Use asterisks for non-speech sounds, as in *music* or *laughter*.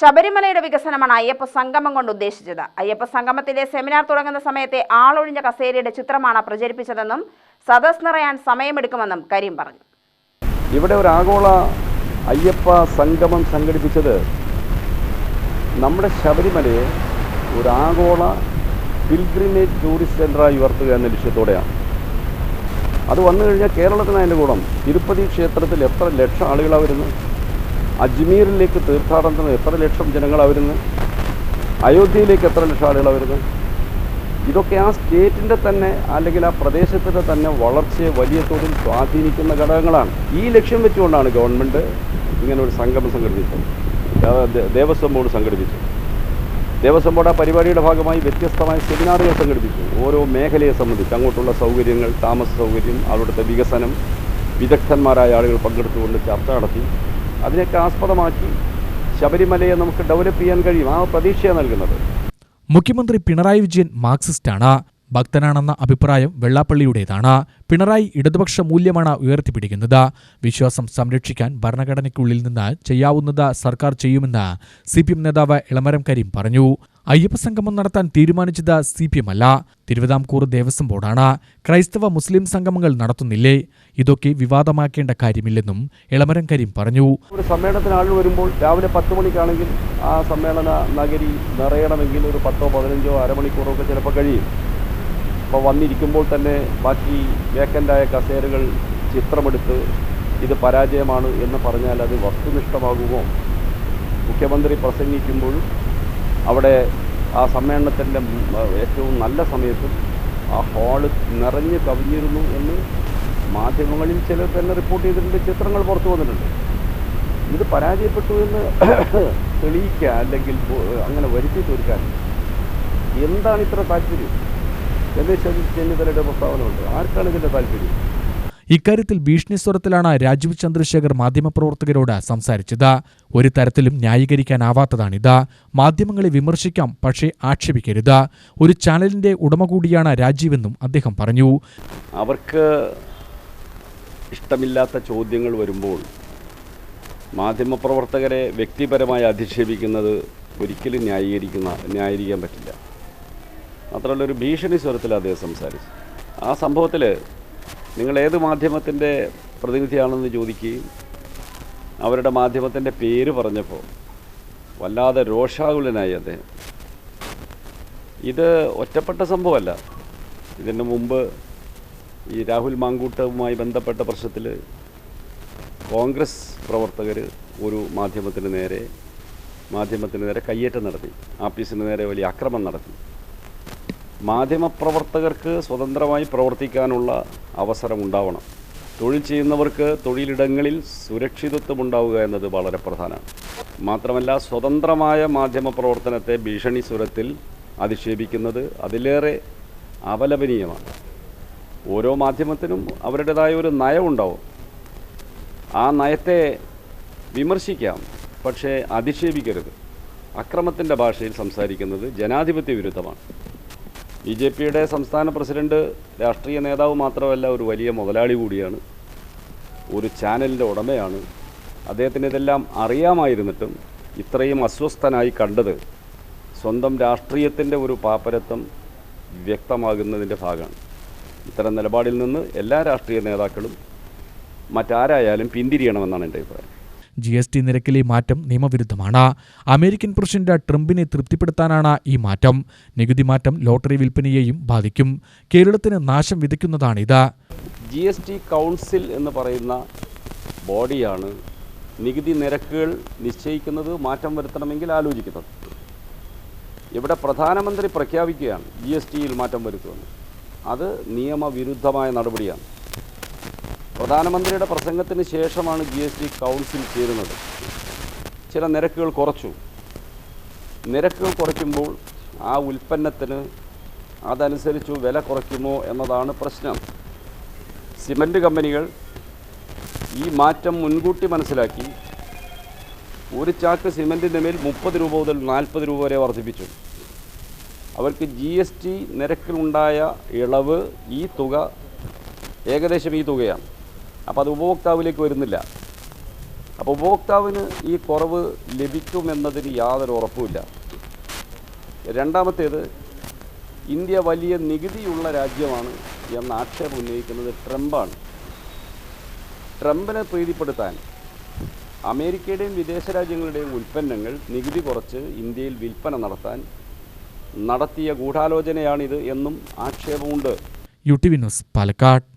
ശബരിമലയുടെ വികസനമാണ് അയ്യപ്പ സംഗമം കൊണ്ട് ഉദ്ദേശിച്ചത്. അയ്യപ്പ സംഗമത്തിലെ സെമിനാർ തുടങ്ങുന്ന സമയത്തെ ആളൊഴിഞ്ഞ കസേരയുടെ ചിത്രമാണ് പ്രചരിപ്പിച്ചതെന്നും സദസ് നിറയാൻ സമയമെടുക്കുമെന്നും കരീം പറഞ്ഞു. ഇവിടെ ഒരു ആഗോള അയ്യപ്പ സംഗമം സംഘടിപ്പിച്ചത് നമ്മുടെ ശബരിമലയെ ഒരു ആഗോള പിൽഗ്രിമേജ് ടൂറിസ്റ്റ് സെന്ററായി ഉയർത്തുക എന്ന ലക്ഷ്യത്തോടെയാണ്. അത് വന്നു കഴിഞ്ഞാൽ കേരളത്തിന് അതിന്റെ ഗുണം. തിരുപ്പതി ക്ഷേത്രത്തിൽ എത്ര ലക്ഷം ആളുകളാണ് വരുന്നത്? അജ്മീറിലേക്ക് തീർത്ഥാടനത്തിന് എത്ര ലക്ഷം ജനങ്ങൾ വരുന്നത് അയോധ്യയിലേക്ക് എത്ര ലക്ഷം ആളുകളാണ് വരുന്നത് ഇതൊക്കെ ആ സ്റ്റേറ്റിന്റെ തന്നെ അല്ലെങ്കിൽ ആ പ്രദേശത്തിന്റെ തന്നെ വളർച്ചയെ വലിയ തോതിൽ സ്വാധീനിക്കുന്ന ഘടകങ്ങളാണ്. ഈ ലക്ഷ്യം വെച്ചുകൊണ്ടാണ് ഗവൺമെന്റ് ഇങ്ങനെ ഒരു സംഗമം സംഘടിപ്പിച്ചത്. ദേവസ്വം ബോർഡ് സംഘടിപ്പിച്ചു. ദേവസ്വം ബോർഡ് ആ പരിപാടിയുടെ ഭാഗമായി വ്യത്യസ്തമായ സെമിനാറുകൾ സംഘടിപ്പിച്ചു. ഓരോ മേഖലയെ സംബന്ധിച്ച് അങ്ങോട്ടുള്ള സൗകര്യങ്ങൾ താമസ സൗകര്യം അവിടുത്തെ വികസനം വിദഗ്ധന്മാരായ ആളുകൾ പങ്കെടുത്തുകൊണ്ട് ചർച്ച നടത്തി. അതിനൊക്കെ ആസ്പദമാക്കി ശബരിമലയെ നമുക്ക് ഡെവലപ്പ് ചെയ്യാൻ കഴിയും. ആ പ്രതീക്ഷയാണ് നൽകുന്നത്. മുഖ്യമന്ത്രി പിണറായി വിജയൻ മാർക്സിസ്റ്റാണ്. ഭക്തനാണെന്ന അഭിപ്രായം വെള്ളാപ്പള്ളിയുടേതാണ്. പിണറായി ഇടതുപക്ഷ മൂല്യമാണ് ഉയർത്തിപ്പിടിക്കുന്നത്. വിശ്വാസം സംരക്ഷിക്കാൻ ഭരണഘടനയ്ക്കുള്ളിൽ നിന്ന് ചെയ്യാവുന്നത് സർക്കാർ ചെയ്യുമെന്ന് സി പി എം നേതാവ് ഇളമരം കരീം പറഞ്ഞു. അയ്യപ്പ സംഗമം നടത്താൻ തീരുമാനിച്ചത് സി പി എം അല്ല. തിരുവിതാംകൂർ ദേവസ്വം ബോർഡാണ്. ക്രൈസ്തവ മുസ്ലിം സംഗമങ്ങൾ നടത്തുന്നില്ലേ? ഇതൊക്കെ വിവാദമാക്കേണ്ട കാര്യമില്ലെന്നും ഇളമരം കരീം പറഞ്ഞു. ഒരു സമ്മേളനത്തിന് ആൾ വരുമ്പോൾ രാവിലെ പത്ത് മണിക്കാണെങ്കിൽ ആ സമ്മേളന നഗരി നിറയണമെങ്കിൽ ഒരു പത്തോ പതിനഞ്ചോ അരമണിക്കൂറോ ഒക്കെ ചിലപ്പോൾ കഴിയും. അപ്പോൾ വന്നിരിക്കുമ്പോൾ തന്നെ ബാക്കി വേക്കന്റായ കസേരകൾ ചിത്രമെടുത്ത് ഇത് പരാജയമാണ് എന്ന് പറഞ്ഞാൽ അത് വസ്തുനിഷ്ഠമാകുമോ? മുഖ്യമന്ത്രി പ്രസംഗിക്കുമ്പോൾ അവിടെ ആ സമ്മേളനത്തിന്റെ ഏറ്റവും നല്ല സമയത്തും ആ ഹാൾ നിറഞ്ഞ് കവിഞ്ഞിരുന്നു എന്ന് മാധ്യമങ്ങളിൽ ചിലർ തന്നെ റിപ്പോർട്ട് ചെയ്തിട്ടുണ്ട് ചിത്രങ്ങൾ പുറത്തു വന്നിട്ടുണ്ട്. ഇത് പരാജയപ്പെട്ടു എന്ന് *coughs* തെളിയിക്കുക അല്ലെങ്കിൽ അങ്ങനെ വരുത്തി തീർക്കാൻ എന്താണ് ഇത്ര താല്പര്യം? രമേശ് ചെന്നിത്തലയുടെ പ്രസ്താവന ഉണ്ട് ആർക്കാണ് ഇതിന്റെ താല്പര്യം? ഇക്കാര്യത്തിൽ ഭീഷണി സ്വരത്തിലാണ് രാജീവ് ചന്ദ്രശേഖർ മാധ്യമപ്രവർത്തകരോട് സംസാരിച്ചത്. ഒരു തരത്തിലും ന്യായീകരിക്കാനാവാത്തതാണിത്. മാധ്യമങ്ങളെ വിമർശിക്കാം പക്ഷേ ആക്ഷേപിക്കരുത്. ഒരു ചാനലിന്റെ ഉടമ കൂടിയാണ് രാജീവെന്നും അദ്ദേഹം പറഞ്ഞു. അവർക്ക് ഇഷ്ടമില്ലാത്ത ചോദ്യങ്ങൾ വരുമ്പോൾ മാധ്യമപ്രവർത്തകരെ വ്യക്തിപരമായി അധിക്ഷേപിക്കുന്നത് ഒരിക്കലും ന്യായീകരിക്കുന്ന ന്യായീകരിക്കാൻ പറ്റില്ല. മാത്രമല്ല ഒരു ഭീഷണി സ്വരത്തിൽ അദ്ദേഹം സംസാരിച്ചു. ആ സംഭവത്തിൽ നിങ്ങൾ ഏത് മാധ്യമത്തിന്റെ പ്രതിനിധിയാണെന്ന് ചോദിക്കുകയും അവരുടെ മാധ്യമത്തിന്റെ പേര് പറഞ്ഞപ്പോൾ വല്ലാതെ രോഷാകുലനായി അദ്ദേഹം. ഇത് ഒറ്റപ്പെട്ട സംഭവമല്ല. ഇതിന് മുമ്പ് ഈ രാഹുൽ മാങ്കൂട്ടവുമായി ബന്ധപ്പെട്ട പ്രശ്നത്തിൽ കോൺഗ്രസ് പ്രവർത്തകർ ഒരു മാധ്യമത്തിന് നേരെ മാധ്യമത്തിന് നേരെ കയ്യേറ്റം നടത്തി. ആപ്പീസിന് നേരെ വലിയ അക്രമം നടത്തി. മാധ്യമപ്രവർത്തകർക്ക് സ്വതന്ത്രമായി പ്രവർത്തിക്കാനുള്ള അവസരമുണ്ടാവണം. തൊഴിൽ ചെയ്യുന്നവർക്ക് തൊഴിലിടങ്ങളിൽ സുരക്ഷിതത്വം ഉണ്ടാവുക എന്നത് വളരെ പ്രധാനമാണ്. മാത്രമല്ല സ്വതന്ത്രമായ മാധ്യമപ്രവർത്തനത്തെ ഭീഷണി സ്വരത്തിൽ അധിക്ഷേപിക്കുന്നത് അതിലേറെ അപലപനീയമാണ്. ഓരോ മാധ്യമത്തിനും അവരുടേതായ ഒരു നയമുണ്ടാവും ആ നയത്തെ വിമർശിക്കാം പക്ഷേ അധിക്ഷേപിക്കരുത്. അക്രമത്തിന്റെ ഭാഷയിൽ സംസാരിക്കുന്നത് ജനാധിപത്യ വിരുദ്ധമാണ്. ബി ജെ പിയുടെ സംസ്ഥാന പ്രസിഡന്റ് രാഷ്ട്രീയ നേതാവ് മാത്രമല്ല ഒരു വലിയ മുതലാളി കൂടിയാണ്. ഒരു ചാനലിന്റെ ഉടമയാണ്. അദ്ദേഹത്തിന് ഇതെല്ലാം അറിയാമായിരുന്നിട്ടും ഇത്രയും അസ്വസ്ഥനായി കണ്ടത് സ്വന്തം രാഷ്ട്രീയത്തിന്റെ ഒരു പാപ്പരത്വം വ്യക്തമാകുന്നതിന്റെ ഭാഗമാണ്. ഇത്തരം നിലപാടിൽ നിന്ന് എല്ലാ രാഷ്ട്രീയ നേതാക്കളും മറ്റാരായാലും പിന്തിരിയണമെന്നാണ് എന്റെ അഭിപ്രായം. ജി എസ് ടി നിരക്കിലെ മാറ്റം നിയമവിരുദ്ധമാണ്. അമേരിക്കൻ പ്രസിഡന്റ് ട്രംപിനെ തൃപ്തിപ്പെടുത്താനാണ് ഈ മാറ്റം. നികുതി മാറ്റം ലോട്ടറി വിൽപ്പനയെയും ബാധിക്കും. കേരളത്തിന് നാശം വിതയ്ക്കുന്നതാണിത്. ജി എസ് ടി കൗൺസിൽ എന്ന് പറയുന്ന ബോഡിയാണ് നികുതി നിരക്കുകൾ നിശ്ചയിക്കുന്നത് മാറ്റം വരുത്തണമെങ്കിൽ ആലോചിക്കുന്നത്. ഇവിടെ പ്രധാനമന്ത്രി പ്രഖ്യാപിക്കുകയാണ് ജി എസ് ടിയിൽ മാറ്റം വരുത്തുമെന്ന്. അത് നിയമവിരുദ്ധമായ നടപടിയാണ്. പ്രധാനമന്ത്രിയുടെ പ്രസംഗത്തിന് ശേഷമാണ് ജി എസ് ടി കൗൺസിൽ ചേരുന്നത്. ചില നിരക്കുകൾ കുറച്ചു. നിരക്കുകൾ കുറയ്ക്കുമ്പോൾ ആ ഉൽപ്പന്നത്തിന് അതനുസരിച്ച് വില കുറയ്ക്കുമോ എന്നതാണ് പ്രശ്നം. സിമന്റ് കമ്പനികൾ ഈ മാറ്റം മുൻകൂട്ടി മനസ്സിലാക്കി ഒരു ചാക്ക് സിമന്റിന്റെ മേൽ മുപ്പത് രൂപ മുതൽ നാൽപ്പത് രൂപ വരെ വർദ്ധിപ്പിച്ചു. അവർക്ക് ജി എസ് ടി നിരക്കിലുണ്ടായ ഇളവ് ഈ തുക ഏകദേശം ഈ തുകയാണ്. അപ്പോൾ അത് ഉപഭോക്താവിലേക്ക് വരുന്നില്ല. അപ്പോൾ ഉപഭോക്താവിന് ഈ കുറവ് ലഭിക്കുമെന്നതിന് യാതൊരു ഉറപ്പുമില്ല. രണ്ടാമത്തേത് ഇന്ത്യ വലിയ നികുതിയുള്ള രാജ്യമാണ് എന്ന ആക്ഷേപം ഉന്നയിക്കുന്നത് ട്രംപാണ്. ട്രംപിനെ പ്രീതിപ്പെടുത്താൻ അമേരിക്കയുടെയും വിദേശ രാജ്യങ്ങളുടെയും ഉൽപ്പന്നങ്ങൾ നികുതി കുറച്ച് ഇന്ത്യയിൽ വിൽപ്പന നടത്താൻ നടത്തിയ ഗൂഢാലോചനയാണിത് എന്നും ആക്ഷേപമുണ്ട്. U T V news Palakkad.